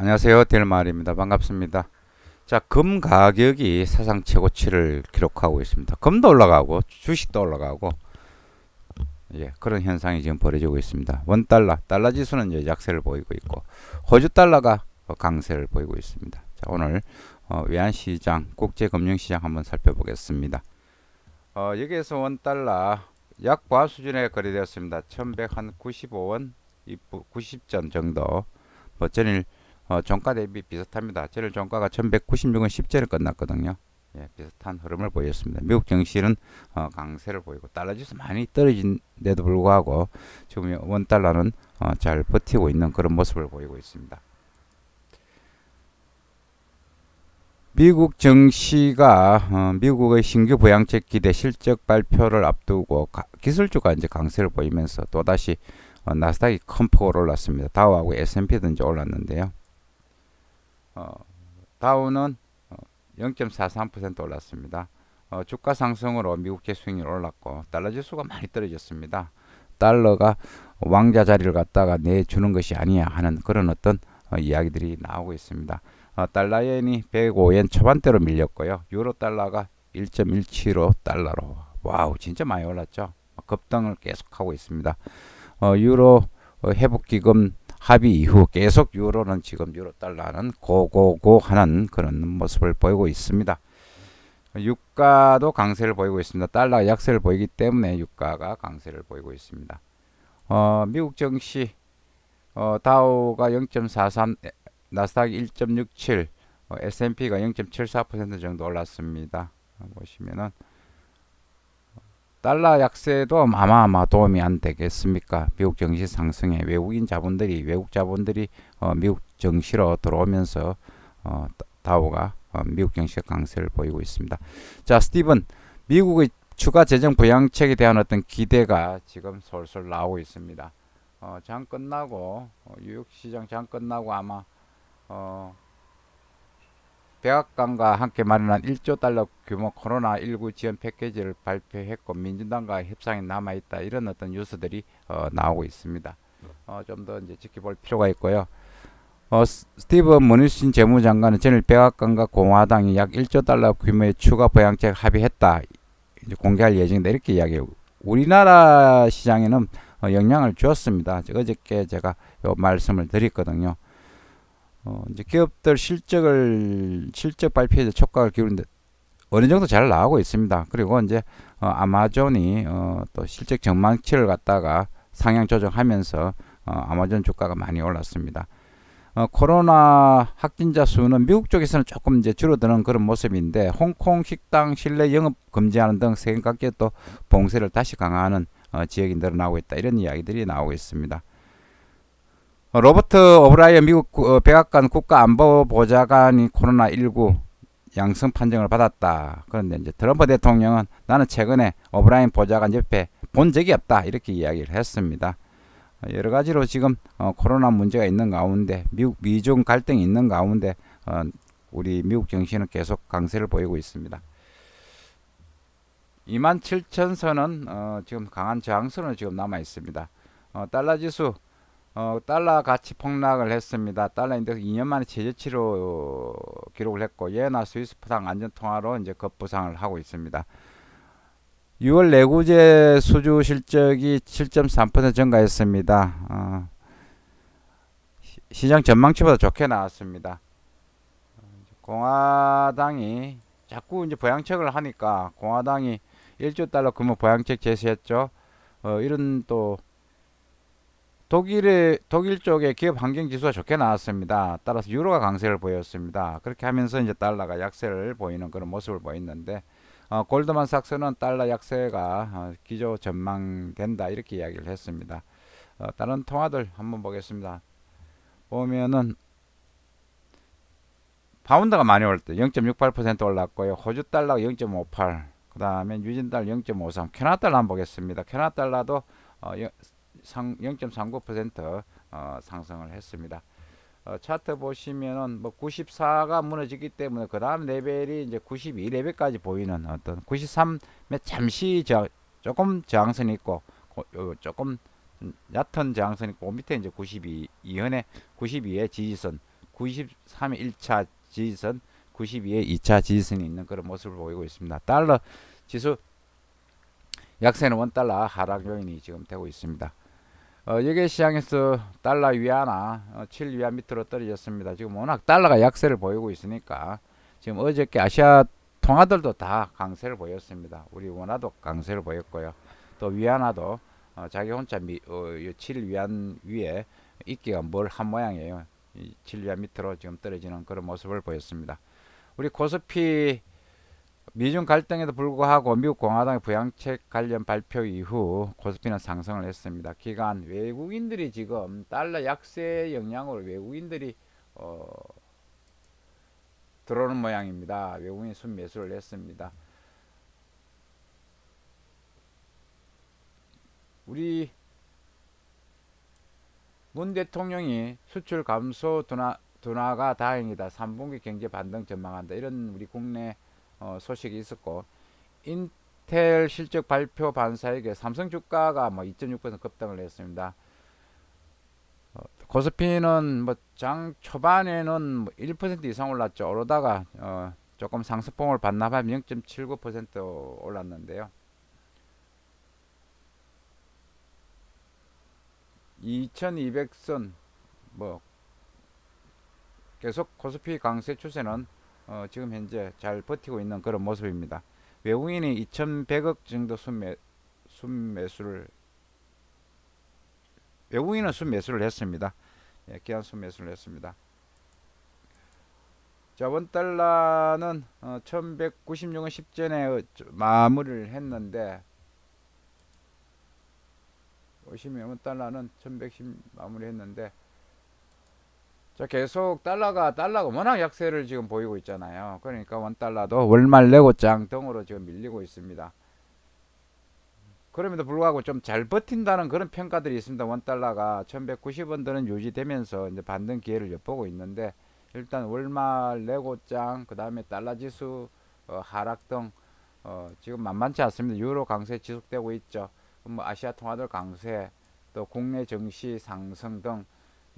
안녕하세요. 델마을입니다. 반갑습니다. 자, 금 가격이 사상 최고치를 기록하고 있습니다. 금도 올라가고 주식도 올라가고 예, 그런 현상이 지금 벌어지고 있습니다. 원 달러, 달러 지수는 이제 약세를 보이고 있고 호주 달러가 강세를 보이고 있습니다. 자, 오늘 어, 외환 시장, 국제 금융 시장 한번 살펴보겠습니다. 어, 여기에서 원 달러 약과 수준에 거래되었습니다. 1195원, 90전 정도. 뭐 전일 어, 종가 대비 비슷합니다. 전일 종가가 1196원 10전에 끝났거든요. 예, 비슷한 흐름을 보였습니다. 미국 증시는 어, 강세를 보이고 달러 지수 많이 떨어진데도 불구하고 지금 원 달러는 어, 잘 버티고 있는 그런 모습을 보이고 있습니다. 미국 증시가 어, 미국의 신규 부양책 기대 실적 발표를 앞두고 가, 기술주가 이제 강세를 보이면서 또 다시 어, 나스닥이 큰 폭으로 올랐습니다. 다우하고 S&P도 이제 올랐는데요. 어, 다우는 0.43% 올랐습니다. 어, 주가 상승으로 미국 지수익률 올랐고 달러 지수가 많이 떨어졌습니다. 달러가 왕자 자리를 갖다가 내주는 것이 아니야 하는 그런 어떤 어, 이야기들이 나오고 있습니다. 어, 달러엔이 105엔 초반대로 밀렸고요. 유로 달러가 1.175 달러로 와우 진짜 많이 올랐죠. 급등을 계속하고 있습니다. 어, 유로 어, 회복 기금 합의 이후 계속 유로는 지금 유로 달러는 고고고 하는 그런 모습을 보이고 있습니다. 유가도 강세를 보이고 있습니다. 달러 약세를 보이기 때문에 유가가 강세를 보이고 있습니다. 어, 미국 증시 어, 다우가 0.43, 나스닥 1.67, 어, S&P가 0.74% 정도 올랐습니다. 보시면은 달러 약세도 아마아마 도움이 안 되겠습니까? 미국 증시 상승에 외국인 자본들이 외국 자본들이 어, 미국 증시로 들어오면서 어, 다우가 어, 미국 증시가 강세를 보이고 있습니다. 자, 스티븐 미국의 추가 재정 부양책에 대한 어떤 기대가 지금 솔솔 나오고 있습니다. 어, 장 끝나고 어, 뉴욕 시장 장 끝나고 아마 어, 백악관과 함께 마련한 1조 달러 규모 코로나19 지원 패키지를 발표했고 민주당과 협상이 남아 있다 이런 어떤 뉴스들이 어, 나오고 있습니다. 어, 좀 더 이제 지켜볼 필요가 있고요. 어, 스티브 머니신 재무장관은 전일 백악관과 공화당이 약 1조 달러 규모의 추가 부양책 합의했다 공개할 예정이다 이렇게 이야기해요. 우리나라 시장에는 어, 영향을 주었습니다. 어저께 제가 요 말씀을 드렸거든요. 어, 이제 기업들 실적을 실적 발표에 촉각을 기울이는데 어느 정도 잘 나오고 있습니다. 그리고 이제 어, 아마존이 어, 또 실적 전망치를 갖다가 상향 조정하면서 어, 아마존 주가가 많이 올랐습니다. 어, 코로나 확진자 수는 미국 쪽에서는 조금 이제 줄어드는 그런 모습인데 홍콩 식당 실내 영업 금지하는 등 각지에 또 봉쇄를 다시 강화하는 어, 지역이 늘어나고 있다 이런 이야기들이 나오고 있습니다. 어, 로버트 오브라이언 미국 어, 백악관 국가안보보좌관이 코로나19 양성 판정을 받았다. 그런데 이제 트럼프 대통령은 나는 최근에 오브라이언 보좌관 옆에 본 적이 없다. 이렇게 이야기를 했습니다. 어, 여러 가지로 지금 어, 코로나 문제가 있는 가운데 미국 미중 갈등이 있는 가운데 어, 우리 미국 정신은 계속 강세를 보이고 있습니다. 27,000선은 어, 지금 강한 저항선으로 지금 남아 있습니다. 어, 달러 지수 어, 달러 가치 폭락을 했습니다. 달러 인덱스 2년 만에 최저치로 기록을 했고 예나 스위스 프랑 안전 통화로 이제 급부상을 하고 있습니다. 6월 내구재 수주 실적이 7.3% 증가했습니다. 어, 시장 전망치보다 좋게 나왔습니다. 공화당이 자꾸 이제 보양책을 하니까 공화당이 1조 달러 규모 보양책 제시했죠. 어, 이런 또 독일의 독일 쪽의 기업 환경 지수가 좋게 나왔습니다. 따라서 유로가 강세를 보였습니다. 그렇게 하면서 이제 달러가 약세를 보이는 그런 모습을 보였는데 어, 골드만삭스는 달러 약세가 어, 기조 전망된다 이렇게 이야기를 했습니다. 어, 다른 통화들 한번 보겠습니다. 보면은 파운드가 많이 올랐 0.68% 올랐고요. 호주 달러가 0.58. 그 다음에 뉴진 달러 0.53. 캐나다 달러 한번 보겠습니다. 캐나다 달러도 어, 0.39% 어, 상승을 했습니다. 어, 차트 보시면은 뭐 94가 무너지기 때문에 그 다음 레벨이 이제 92 레벨까지 보이는 어떤 93에 잠시 저, 조금 저항선이 있고 고, 어, 조금 얕은 저항선이 있고 그 밑에 이제 92 이현의 92의 지지선 93에 1차 지지선, 92에 2차 지지선이 있는 그런 모습을 보이고 있습니다. 달러 지수 약세는 원달러 하락 요인이 지금 되고 있습니다. 어, 여기 시장에서 달러 위안화 어, 7 위안 밑으로 떨어졌습니다. 지금 워낙 달러가 약세를 보이고 있으니까 지금 어저께 아시아 통화들도 다 강세를 보였습니다. 우리 원화도 강세를 보였고요. 또 위안화도 어, 자기 혼자 미, 어, 7 위안 위에 있기가 뭘 한 모양이에요. 이 7위안 밑으로 지금 떨어지는 그런 모습을 보였습니다. 우리 코스피 미중 갈등에도 불구하고 미국 공화당의 부양책 관련 발표 이후 코스피는 상승을 했습니다. 기간 외국인들이 지금 달러 약세 영향으로 외국인들이 어, 들어오는 모양입니다. 외국인 순매수를 했습니다. 우리 문 대통령이 수출 감소 둔화, 둔화가 다행이다. 3분기 경제 반등 전망한다. 이런 우리 국내 어, 소식이 있었고 인텔 실적 발표 반사에게 삼성 주가가 뭐 2.6% 급등을 했습니다. 어, 코스피는 뭐 장 초반에는 뭐1% 이상 올랐죠. 오르다가 어, 조금 상승폭을 반납하면 0.79% 올랐는데요. 2200선 뭐 계속 코스피 강세 추세는 어, 지금 현재 잘 버티고 있는 그런 모습입니다. 외국인이 2,100억 정도 순매 순매수를 외국인은 순매수를 했습니다. 예, 기한 순매수를 했습니다. 자, 원 달러는 어, 1196원 10전에 어, 마무리를 했는데 보시면 원 달러는 1110 마무리했는데 자 계속 달러가 달러가 워낙 약세를 지금 보이고 있잖아요. 그러니까 원 달러도 월말 내고장 등으로 지금 밀리고 있습니다. 그럼에도 불구하고 좀 잘 버틴다는 그런 평가들이 있습니다. 원 달러가 1190원 들은 유지되면서 이제 반등 기회를 엿보고 있는데 일단 월말 내고장 그다음에 달러 지수 어, 하락 등 어, 지금 만만치 않습니다. 유로 강세 지속되고 있죠. 뭐 아시아 통화들 강세 또 국내 증시 상승 등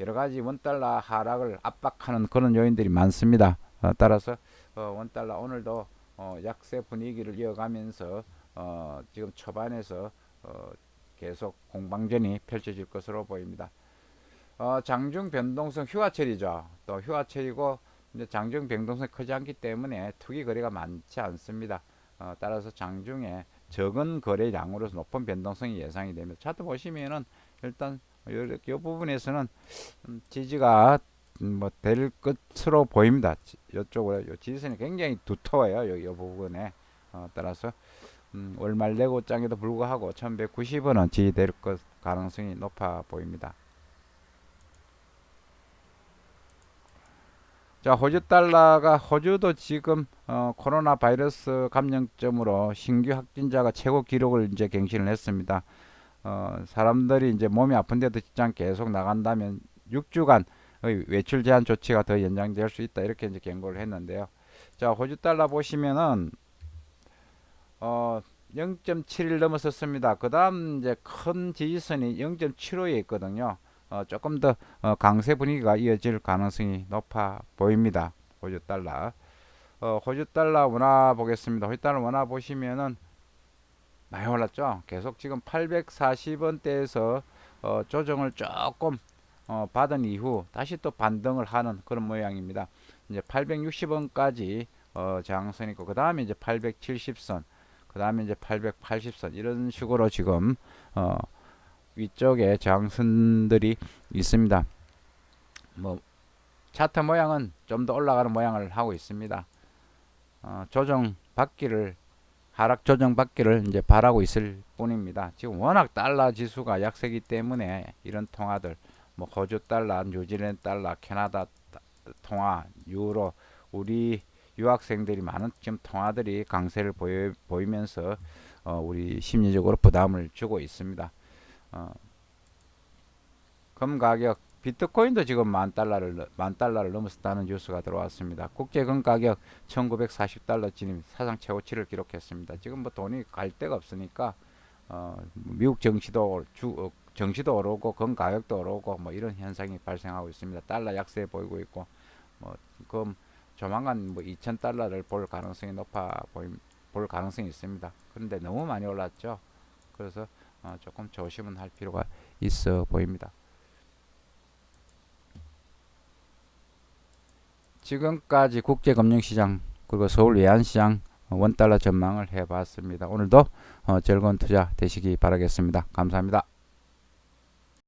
여러 가지 원달러 하락을 압박하는 그런 요인들이 많습니다. 어, 따라서 어, 원달러 오늘도 어, 약세 분위기를 이어가면서 어, 지금 초반에서 어, 계속 공방전이 펼쳐질 것으로 보입니다. 어, 장중 변동성 휴화철이죠. 또 휴화철이고 이제 장중 변동성이 크지 않기 때문에 투기 거래가 많지 않습니다. 어, 따라서 장중에 적은 거래량으로서 높은 변동성이 예상이 됩니다. 차트 보시면은 일단 이 부분에서는 음, 지지가 음, 뭐될 것으로 보입니다. 이쪽으로 요 지지선이 굉장히 두터워요. 이 부분에 어, 따라서 음, 월말 내고장에도 불구하고 1190원은 지지될 것 가능성이 높아 보입니다. 자, 호주 달러가 호주도 지금 어, 코로나 바이러스 감염점으로 신규 확진자가 최고 기록을 이제 갱신을 했습니다. 어, 사람들이 이제 몸이 아픈데도 직장 계속 나간다면 6주간 외출 제한 조치가 더 연장될 수 있다 이렇게 이제 경고를 했는데요. 자, 호주 달러 보시면은 어, 0.7일 넘었었습니다. 그 다음 이제 큰 지지선이 0.75에 있거든요. 어, 조금 더 어, 강세 분위기가 이어질 가능성이 높아 보입니다. 호주 달러. 어, 호주 달러 원화 보겠습니다. 호주 달러 원화 보시면은 많이 올랐죠. 계속 지금 840원대에서 어, 조정을 조금 어, 받은 이후 다시 또 반등을 하는 그런 모양입니다. 이제 860원까지 어, 저항선 있고 그 다음에 이제 870선, 그 다음에 이제 880선 이런 식으로 지금 어, 위쪽에 저항선들이 있습니다. 뭐 차트 모양은 좀 더 올라가는 모양을 하고 있습니다. 어, 조정 받기를 하락 조정 받기를 이제 바라고 있을 뿐입니다. 지금 워낙 달러 지수가 약세기 때문에 이런 통화들 뭐 호주 달러, 뉴질랜드 달러, 캐나다 통화, 유로 우리 유학생들이 많은 지금 통화들이 강세를 보이, 보이면서 어, 우리 심리적으로 부담을 주고 있습니다. 어, 금 가격 비트코인도 지금 만 달러를 만 달러를 넘었다는 뉴스가 들어왔습니다. 국제 금 가격 1,940달러 진입 사상 최고치를 기록했습니다. 지금 뭐 돈이 갈 데가 없으니까 어, 미국 정치도 주, 어, 정시도 오르고 금 가격도 오르고 뭐 이런 현상이 발생하고 있습니다. 달러 약세 보이고 있고 뭐금 조만간 뭐 2,000달러를 볼 가능성이 높아 보임 볼 가능성이 있습니다. 그런데 너무 많이 올랐죠. 그래서 어, 조금 조심은 할 필요가 있어 보입니다. 지금까지 국제금융시장 그리고 서울 외환시장 어, 원달러 전망을 해봤습니다. 오늘도 어, 즐거운 투자 되시기 바라겠습니다. 감사합니다.